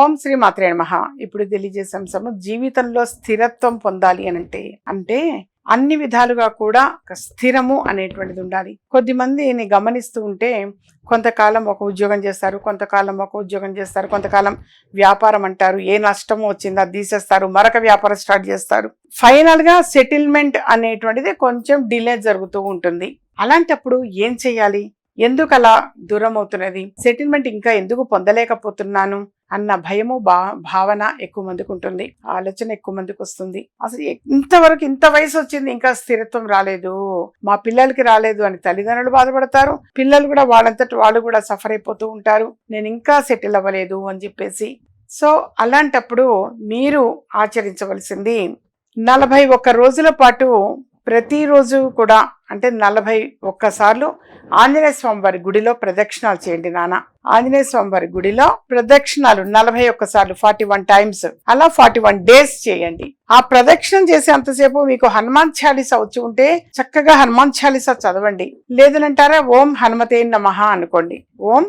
ఓం శ్రీ మాత్రే నమః. ఇప్పుడు తెలియజేసే అంశము జీవితంలో స్థిరత్వం పొందాలి అని అంటే అంటే అన్ని విధాలుగా కూడా స్థిరము అనేటువంటిది ఉండాలి. కొద్ది మందిని గమనిస్తూ ఉంటే కొంతకాలం ఒక ఉద్యోగం చేస్తారు కొంతకాలం ఒక ఉద్యోగం చేస్తారు కొంతకాలం వ్యాపారం అంటారు ఏ నష్టము వచ్చిందో తీసేస్తారు మరొక వ్యాపారం స్టార్ట్ చేస్తారు. ఫైనల్గా సెటిల్మెంట్ అనేటువంటిది కొంచెం డిలే జరుగుతూ ఉంటుంది. అలాంటప్పుడు ఏం చేయాలి? ఎందుకు అలా దూరం అవుతున్నది సెటిల్మెంట్ ఇంకా ఎందుకు పొందలేకపోతున్నాను? అన్న భయము భా భావన ఎక్కువ మందికి ఉంటుంది. ఆలోచన ఎక్కువ మందికి వస్తుంది. అసలు ఇంతవరకు ఇంత వయసు వచ్చింది ఇంకా స్థిరత్వం రాలేదు. మా పిల్లలకి రాలేదు అని తల్లిదండ్రులు బాధపడతారు. పిల్లలు కూడా వాళ్ళంతటి వాళ్ళు కూడా సఫర్ అయిపోతూ ఉంటారు. నేను ఇంకా సెటిల్ అవ్వలేదు అని చెప్పేసి. సో అలాంటప్పుడు మీరు ఆచరించవలసింది నలభై ఒక్క రోజుల పాటు ప్రతిరోజు కూడా అంటే నలభై ఒక్కసార్లు ఆంజనేయ స్వామివారి గుడిలో ప్రదక్షిణాలు చేయండి నాన్న. ఆంజనేయ స్వామివారి గుడిలో ప్రదక్షిణాలు నలభై ఒక్కసార్లు ఫార్టీ వన్ టైమ్స్ అలా ఫార్టీ వన్ డేస్ చేయండి. ఆ ప్రదక్షిణం చేసేంతసేపు మీకు హనుమాన్ చాలీసా వచ్చి ఉంటే చక్కగా హనుమాన్ చాలీస చదవండి. లేదనంటారా ఓం హనుమతే నమః అనుకోండి. ఓం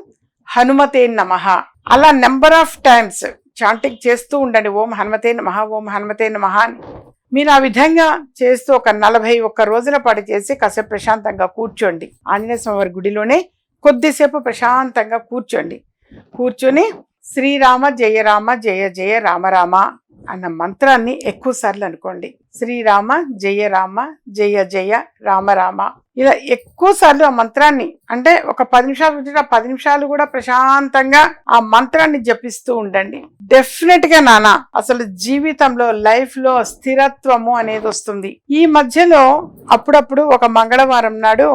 హనుమతే నమః. అలా నెంబర్ ఆఫ్ టైమ్స్ చాంటింగ్ చేస్తూ ఉండండి. ఓం హనుమతే నమః ఓం హనుమతే నమః అని. మీరు ఆ విధంగా చేస్తూ ఒక నలభై ఒక్క రోజుల పాటు చేసి కాసేపు ప్రశాంతంగా కూర్చోండి. ఆంజనేయ స్వామివారి గుడిలోనే కొద్దిసేపు ప్రశాంతంగా కూర్చోండి. కూర్చొని శ్రీరామ జయ రామ జయ జయ రామ రామ అన్న మంత్రాన్ని ఎక్కువసార్లు అనుకోండి. శ్రీరామ జయ రామ జయ జయ రామ రామ ఇలా ఎక్కువ సార్లు ఆ మంత్రాన్ని అంటే ఒక పది నిమిషాలు ఆ పది నిమిషాలు కూడా ప్రశాంతంగా ఆ మంత్రాన్ని జపిస్తూ ఉండండి. డెఫినెట్గా నాన్న అసలు జీవితంలో లైఫ్లో స్థిరత్వము అనేది వస్తుంది. ఈ మధ్యలో అప్పుడప్పుడు ఒక మంగళవారం నాడు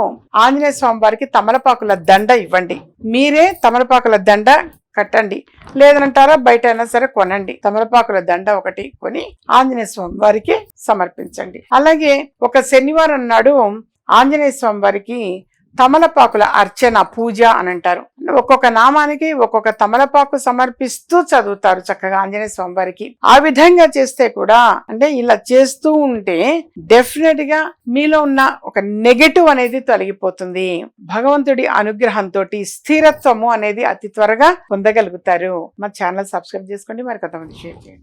ఆంజనేయ స్వామి వారికి తమలపాకుల దండ ఇవ్వండి. మీరే తమలపాకుల దండ కట్టండి. లేదంటారా బయట అయినా సరే కొనండి. తమలపాకుల దండ ఒకటి కొని ఆంజనేయ స్వామి వారికి సమర్పించండి. అలాగే ఒక శనివారం నాడు ఆంజనేయ స్వామి వారికి తమలపాకుల అర్చన పూజ అని అంటారు. ఒక్కొక్క నామానికి ఒక్కొక్క తమలపాకు సమర్పిస్తూ చదువుతారు చక్కగా ఆంజనేయ స్వామి వారికి. ఆ విధంగా చేస్తే కూడా అంటే ఇలా చేస్తూ ఉంటే డెఫినెట్గా మీలో ఉన్న ఒక నెగటివ్ అనేది తొలగిపోతుంది. భగవంతుడి అనుగ్రహంతో స్థిరత్వము అనేది అతి త్వరగా పొందగలుగుతారు. మా ఛానల్ సబ్స్క్రైబ్ చేసుకోండి. మరి కొంతమంది షేర్ చేయండి.